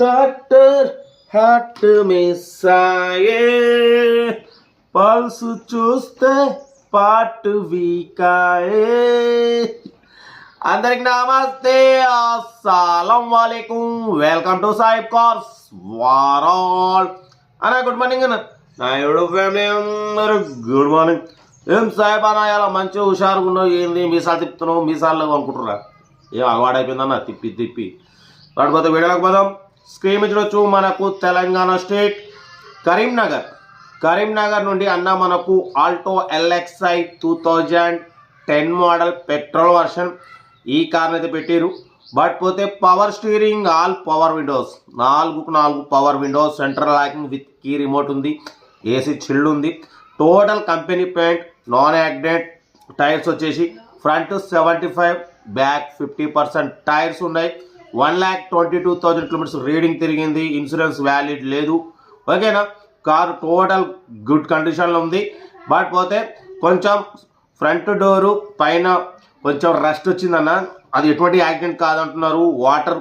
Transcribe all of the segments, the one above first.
Doctor heart miss అయ్యే pulse చూస్తే part వీకాయే. అందరికి నమస్తే. అస్సలం వాలేకుం. వెల్కమ్ టు సాహిబ్ కార్స్ వారాల్ అన్న గుడ్ మార్నింగ్ అన్న. నా ఎవడు ఫ్యామిలీ అందరు గుడ్ మార్నింగ్ ఏం సాహిబ్ అన్న ఇలా మంచిగా హుషారుగా ఉన్నావు? ఏంది? మీసాలు తిప్పుతున్నావు? మీసాలు అనుకుంటున్నా ఏం అలవాడైపోయిందన్న తిప్పి తిప్పి. పడిపోతే వీడియోలకు పోదాం. స్క్రీన్ చూడొచ్చు మనకు తెలంగాణ స్టేట్ కరీంనగర్. కరీంనగర్ నుండి అన్న మనకు Alto LXI two thousand ten model petrol version ఈ కార్ అయితే పెట్టారు బట్ పోతే power steering all power windows. నాలుగుకు నాలుగు power windows central locking with key remote ఉంది ఏసీ చిల్డ్ ఉంది. Total company paint non accident tyres వచ్చేసి front seventy five back fifty percent tyres ఉన్నాయి. One lakh twenty two thousand kilometres reading తిరిగింది. Insurance valid లేదు. ఓకేనా? Car total good కండిషన్లో ఉంది. But పోతే కొంచెం ఫ్రంట్ డోరు పైన కొంచెం రస్ట్ వచ్చిందన్న. అది ఎటువంటి యాక్సిడెంట్ కాదంటున్నారు. వాటర్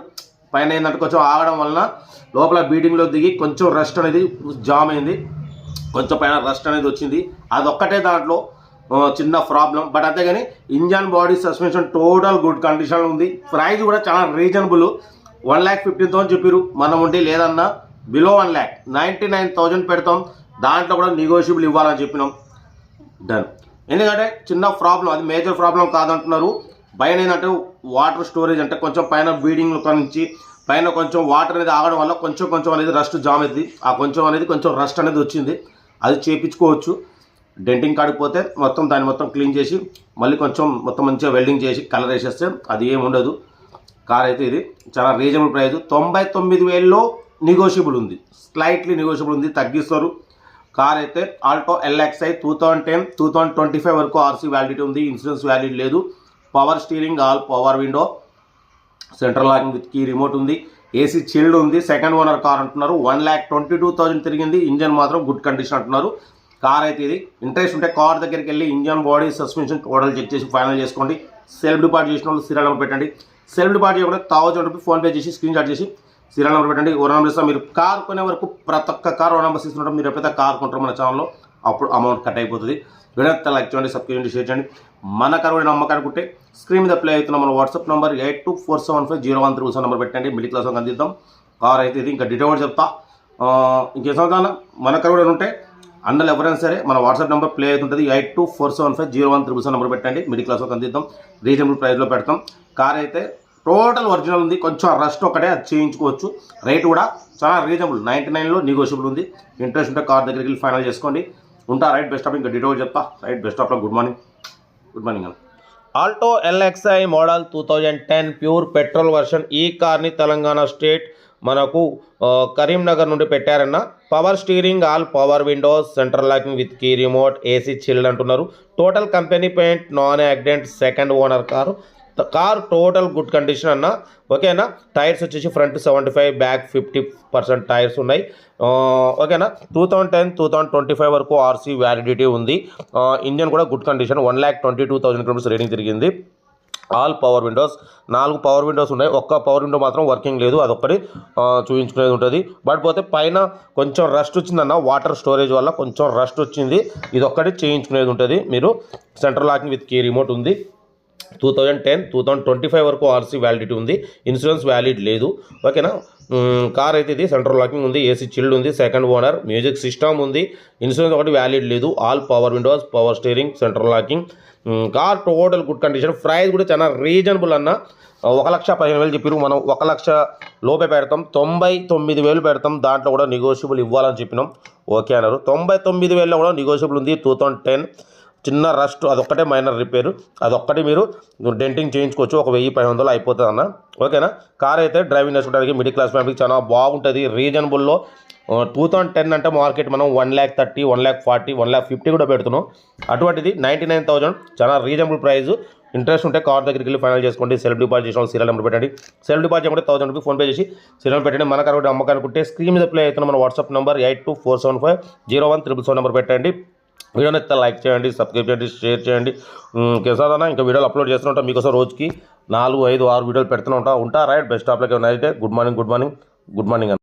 పైన ఏంటంటే కొంచెం ఆగడం వలన లోపల బీడింగ్లో దిగి కొంచెం రస్ట్ అనేది జామ్ అయింది. కొంచెం పైన రస్ట్ అనేది వచ్చింది. అదొక్కటే దాంట్లో చిన్న ప్రాబ్లం. బట్ అంతేగాని engine body suspension total good condition ఉంది. ప్రైస్ కూడా చాలా reasonable one lakh fifteen thousand చెప్పారు మనం ఉంటే లేదన్నా below one lakh ninety nine thousand పెడతాం. దాంట్లో కూడా నెగోషియబుల్ ఇవ్వాలని చెప్పినాం. డన్ ఎందుకంటే చిన్న ప్రాబ్లం అది మేజర్ ప్రాబ్లం కాదంటున్నారు. పైన ఏంటంటే వాటర్ స్టోరేజ్ అంటే కొంచెం పైన బీడింగ్ నుంచి పైన కొంచెం వాటర్ అనేది ఆగడం వల్ల కొంచెం కొంచెం అనేది రస్ట్ జామ్ అవుతుంది ఆ కొంచెం అనేది కొంచెం రస్ట్ అనేది వచ్చింది. అది చేపించుకోవచ్చు. డెంటింగ్ కాడికి పోతే మొత్తం దాన్ని మొత్తం క్లీన్ చేసి మళ్ళీ కొంచెం మొత్తం మంచిగా వెల్డింగ్ చేసి కలర్ వేసేస్తే అది ఏమి ఉండదు. కార్ అయితే ఇది. చాలా రీజనబుల్ ప్రైస్ తొంభై తొమ్మిది వేల్లో నెగోషియబుల్ ఉంది. స్లైట్లీ నెగోషియబుల్ ఉంది. తగ్గిస్తారు. కార్ అయితే Alto LXI two thousand ten two thousand twenty five వరకు ఆర్సీ వ్యాలిడిటీ ఉంది. ఇన్సూరెన్స్ వ్యాలిడ్ లేదు. Power steering all power window central locking with key remote ఉంది. ఏసీ చిల్డ్ ఉంది. సెకండ్ ఓనర్ కార్ అంటున్నారు. One lakh twenty two thousand తిరిగింది. Engine మాత్రం good condition అంటున్నారు. Car అయితే ఇది. ఇంట్రెస్ట్ ఉంటే కార్ దగ్గరికి వెళ్ళి engine body suspension total check చేసి ఫైనల్ చేసుకోండి. సెల్ఫ్ డిపార్ట్ చేసిన వాళ్ళు సీరియల్ నెంబర్ పెట్టండి. సెల్ఫ్ డిపార్ట్ చేయకుండా థౌజండ్ రూపీ ఫోన్పే చేసి స్క్రీన్ షాట్ చేసి సీరియల్ నెంబర్ పెట్టండి. ఓ నెంబర్ ఇస్తాం. మీరు కార్ కొనే వరకు ప్రతి ఒక్క కార్ ఓ నెంబర్ ఇస్తుంటాం మీరు ఎప్పుడైతే కార్ కొంటారో మన ఛానల్లో అప్పుడు అమౌంట్ కట్ అయిపోతుంది. వీడియో లైక్ చేయండి సబ్స్క్రైబ్ చేయండి షేర్ చేయండి. మన కరువు నమ్మకానుకుంటే స్క్రీన్ మీద ప్లే అవుతున్న మన WhatsApp number eight two four seven five zero one three seven number పెట్టండి. మిడిల్ క్లాస్ అందిద్దాం. కార్ అయితే ఇది. ఇంకా డీటెయిల్ చెప్తా. ఇంకే ఇంకేం మన కరువుడు ఉంటే అన్నలు ఎవరైనా సరే మన వాట్సాప్ నెంబర్ ప్లే అవుతుంటుంది eight two four seven five zero one triple seven number పెట్టండి. మిడిల్ క్లాస్ అందిద్దాం. రీజనబుల్ ప్రైస్లో పెడతాం. కార్ అయితే టోటల్ ఒరిజినల్ ఉంది. కొంచెం రస్ట్ ఒకటే అది చేయించుకోవచ్చు. రేట్ కూడా చాలా రీజనబుల్. నైంటీ నైన్లో నెగోషియబుల్ ఉంది. ఇంట్రెస్ట్ ఉంటే కార్ దగ్గరికి వెళ్ళి ఫైనల్ చేసుకోండి. ఉంటా రైట్ బెస్ట్ ఆఫ్ ఇంకా డీటెయిల్ చెప్తా. రైట్ బెస్ట్ ఆఫ్లో గుడ్ మార్నింగ్. గుడ్ మార్నింగ్ అన్న. Alto LXi model two thousand ten pure petrol version ఈ కార్ని తెలంగాణ స్టేట్ మనకు కరీంనగర్ నుండి పెట్టారన్న power steering all power windows central locking with key remote AC chilled అంటున్నారు. Total company paint non accident second owner car car total good condition అన్న. ఓకేనా tyres వచ్చేసి front seventy five back fifty percent tyres ఉన్నాయి ఓకేనా two thousand ten two thousand twenty five వరకు RC validity ఉంది. Engine కూడా good condition one lakh twenty two thousand kilometres rating తిరిగింది. All power windows. నాలుగు పవర్ విండోస్ ఉన్నాయి. ఒక్క power window మాత్రం వర్కింగ్ లేదు. అదొక్కటి చూపించుకునేది ఉంటుంది. బట్ పోతే పైన కొంచెం రస్ట్ వచ్చిందన్న వాటర్ స్టోరేజ్ వల్ల కొంచెం రస్ట్ వచ్చింది. ఇది ఒక్కటి చేయించుకునేది ఉంటుంది. మీరు central locking with key remote ఉంది. Two thousand ten two thousand twenty five వరకు ఆర్సీ వ్యాలిడిటీ ఉంది. ఇన్సూరెన్స్ వ్యాలిడ్ లేదు. ఓకేనా? కార్ అయితే ఇది సెంట్రల్ లాకింగ్ ఉంది ఏసీ చిల్డ్ ఉంది సెకండ్ ఓనర్ మ్యూజిక్ సిస్టమ్ ఉంది. ఇన్సూరెన్స్ ఒకటి వ్యాలిడ్ లేదు. All power windows power steering central locking. Car total good condition. Price కూడా చాలా రీజనబుల్ అన్న. ఒక లక్ష పదిహేను వేలు చెప్పారు మనం ఒక లక్ష లోపే పెడతాం. తొంభై తొమ్మిది వేలు పెడతాం. దాంట్లో కూడా నెగోషియబుల్ ఇవ్వాలని చెప్పినాం. ఓకే అన్నారు. తొంభై తొమ్మిది వేలలో కూడా నెగోషియబుల్ ఉంది. Two thousand ten. చిన్న రస్ట్ అదొక్కటే మైనర్ రిపేర్. అదొక్కటి మీరు డెంటింగ్ చేయించుకోవచ్చు. ఒక వెయ్యి పది వందలు అయిపోతుంది అన్న ఓకేనా? కార్ అయితే డ్రైవింగ్ నేర్చుకోవడానికి మిడిల్ క్లాస్ ఫ్యామిలీకి చాలా బాగుంటుంది. రీజనబుల్లో టూ థౌజండ్ టెన్ అంటే మార్కెట్ మనం one lakh thirty one lakh forty one lakh fifty కూడా పెడుతున్నాం. అటువంటిది నైంటీ నైన్ థౌజండ్ చాలా రీజనబుల్ ప్రైస్ ఇంట్రెస్ట్ ఉంటే కార్ దగ్గరికి వెళ్ళి ఫైనల్ చేసుకోండి. సెల్ఫ్ డిపాజిట్ చేసిన సీరియల్ నెంబర్ పెట్టండి. సెల్ఫ్ డిపాజిట్ కూడా థౌసండ్ రూపీ ఫోన్పే చేసి సీరియల్ పెట్టండి. మన కార్ అమ్మకానికి స్క్రీన్ మీద ప్లే అవుతున్న మన WhatsApp number eight two four seven five zero one triple seven number పెట్టండి. వీడియోని అయితే లైక్ చేయండి సబ్స్క్రైబ్ చేయండి షేర్ చేయండి. కేసాదన్న ఇంకా వీడియోలు అప్లోడ్ చేస్తూ ఉంటాం. మీకోసం రోజుకి నాలుగు ఐదు ఆరు వీడియోలు పెడుతూ ఉంటా. ఉంటా right best of like night good morning good morning good morning